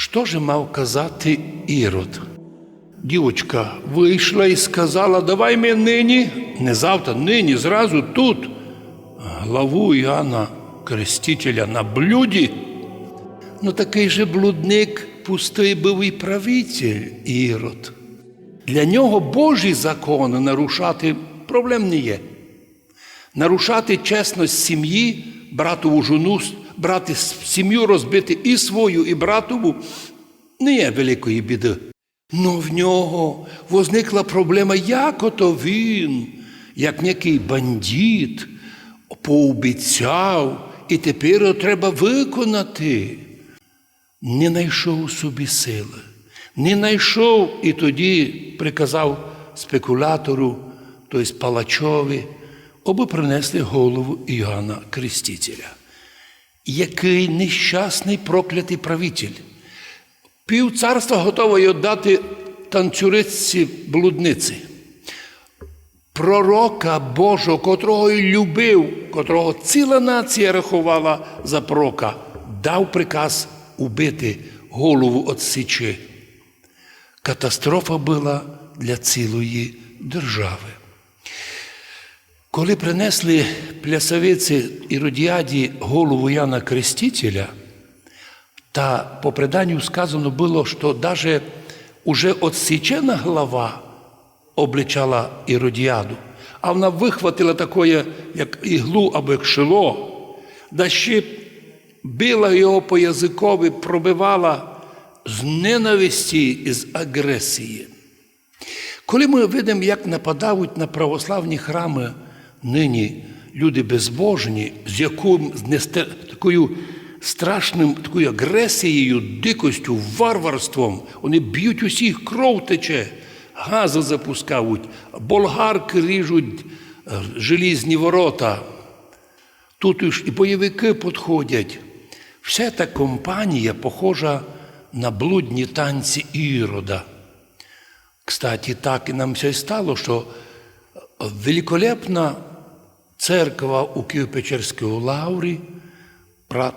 Що ж мав казати Ірод? Дівочка вийшла і сказала, давай ми нині, не завтра, нині, зразу тут, главу Іоанна Крестителя на блюді. Ну такий же блудник пустий був і правитель Ірод. Для нього Божі закони нарушати проблем не є. Нарушати чесність сім'ї, братову жону, брати сім'ю розбити і свою, і братову не є великої біди. Но в нього возникла проблема, як ото він, як некий бандит, пообіцяв, і тепер його треба виконати. Не знайшов собі сили, не знайшов і тоді приказав спекулятору, тобто палачові, аби принесли голову Іоанна Крестителя. Який нещасний проклятий правитель. Пів царства готовий віддати танцюриці блудниці. Пророка Божого, котрого й любив, котрого ціла нація рахувала за пророка, дав приказ убити голову от січі. Катастрофа була для цілої держави. Коли принесли плясовиці Іродіаді голову Яна Крестителя, та по преданню сказано було, що навіть уже отсічена глава обличала Іродіаду, а вона вихватила такое, як іглу або як шило, да ще била його по язикові, пробивала з ненависті і з агресії. Коли ми видимо, як нападають на православні храми нині люди безбожні, з несте- такою страшним такою агресією, дикостю, варварством, вони б'ють усіх, кров тече, гази запускають, болгарки ріжуть е, желізні ворота. Тут і бойовики підходять. Вся та компанія похожа на блудні танці Ірода. Кстати, так і нам все й стало, що великолепна церква у Києво-Печерській лаврі,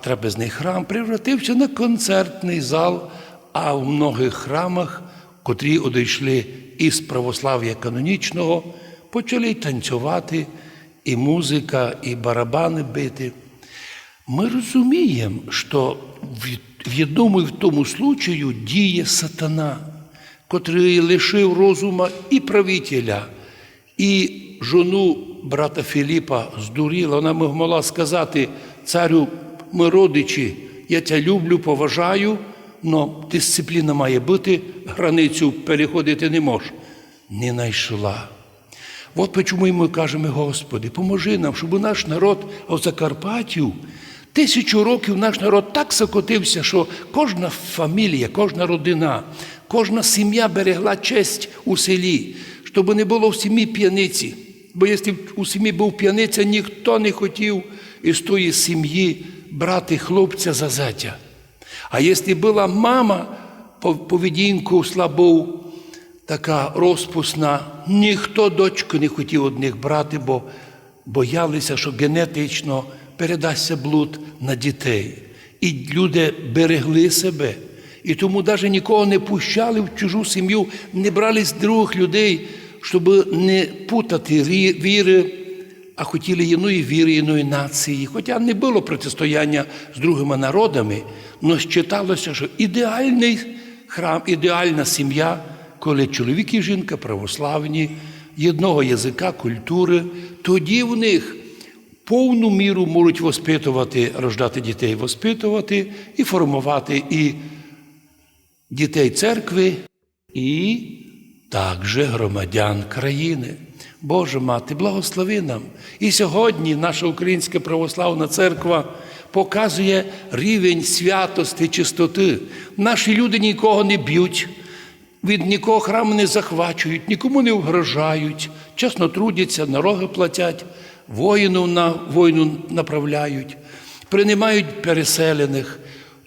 трапезний храм, превратився на концертний зал, а в многих храмах, котрі одійшли із православ'я канонічного, почали танцювати, і музика, і барабани бити. Ми розуміємо, що в- одному і в тому случаю діє сатана, котрий лишив розума і правителя, і жону брата Філіпа здуріла. Вона могла сказати царю, ми родичі, я тебе люблю, поважаю, але дисципліна має бути, границю переходити не можеш. Не знайшла. От чому ми кажемо, Господи, поможи нам, щоб наш народ, а в Закарпаттю, тисячу років наш народ так закотився, що кожна фамілія, кожна родина, кожна сім'я берегла честь у селі, щоб не було в сім'ї п'яниці. Бо якщо у сім'ї був п'яниця, ніхто не хотів із тої сім'ї брати хлопця за зятя. А якщо була мама по поведінку слабу, така розпусна, ніхто дочку не хотів одних брати, бо боялися, що генетично передасться блуд на дітей. І люди берегли себе. І тому навіть нікого не пущали в чужу сім'ю, не брали з других людей, щоб не путати віри, а хотіли іної віри, іної нації. Хоча не було протистояння з другими народами, але считалося, що ідеальний храм, ідеальна сім'я, коли чоловік і жінка православні, єдного язика, культури, тоді в них повну міру можуть воспитувати, рождати дітей, воспитувати і формувати і дітей церкви, і також громадян країни. Боже мати, благослови нам. І сьогодні наша Українська православна церква показує рівень святості, чистоти. Наші люди нікого не б'ють, від нікого храм не захвачують, нікому не вгрожають, чесно трудяться, налоги платять, воїнів на війну направляють, приймають переселених,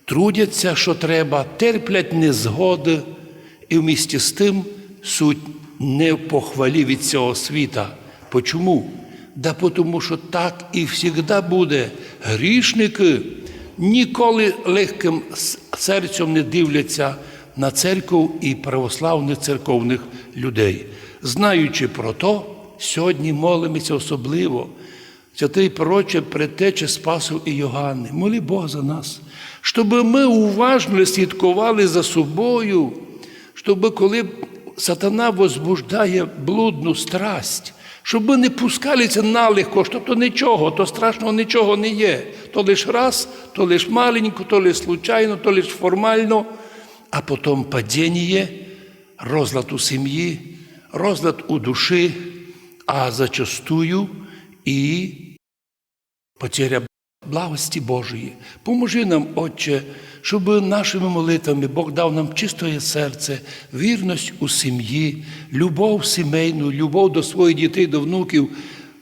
трудяться, що треба, терплять незгоди, і в місті з тим суть не в похвалі від цього світа. Почому? Да тому що так і завжди буде. Грішники ніколи легким серцем не дивляться на церкву і православних церковних людей. Знаючи про то, сьогодні молимося особливо. Святий пророче предтече Спасу і Йоганни, моли Бог за нас, щоб ми уважно слідкували за собою, щоб коли сатана возбуждає блудну страсть, щоб ми не пускалися налегко, що то нічого, то страшного нічого не є. То лиш раз, то лиш маленько, то лиш случайно, то лиш формально, а потім падіння, розлад у сім'ї, розлад у душі, а зачастую і потеря благості Божої. Поможи нам, Отче, щоб нашими молитвами Бог дав нам чистое серце, вірність у сім'ї, любов сімейну, любов до своїх дітей, до внуків,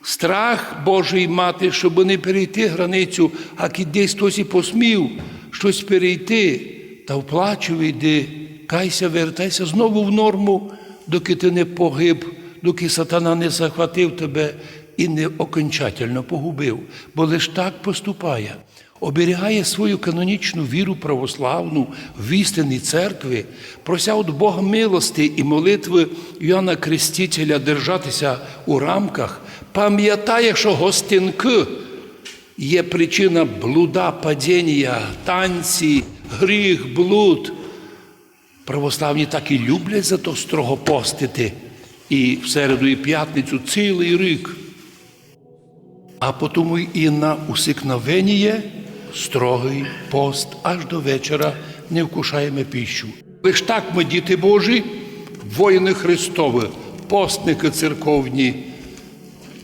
страх Божий мати, щоб не перейти границю, а десь хтось і посмів щось перейти, та вплачуй, йди, кайся, вертайся знову в норму, доки ти не погиб, доки сатана не захватив тебе і не окончательно погубив, бо лиш так поступає. Оберігає свою канонічну віру православну в істинній церкві, прося від Бога милости і молитви Йоанна Крестителя держатися у рамках, пам'ятає, що гостинки є причина блуда, падіння, танці, гріх, блуд. Православні так і люблять за то строго постити і в середу, і п'ятницю цілий рік. А потому і на усикновення строгий пост аж до вечора не вкушаємо піщу. Лиш так ми, діти Божі, воїни Христові, постники церковні,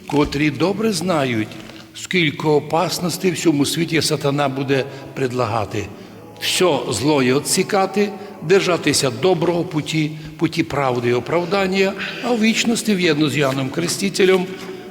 котрі добре знають, скільки опасностей в цьому світі сатана буде предлагати. Все злоє відсікати, держатися доброго путі, путі правди і оправдання, а в вічності в'єдно з Яном Крестителем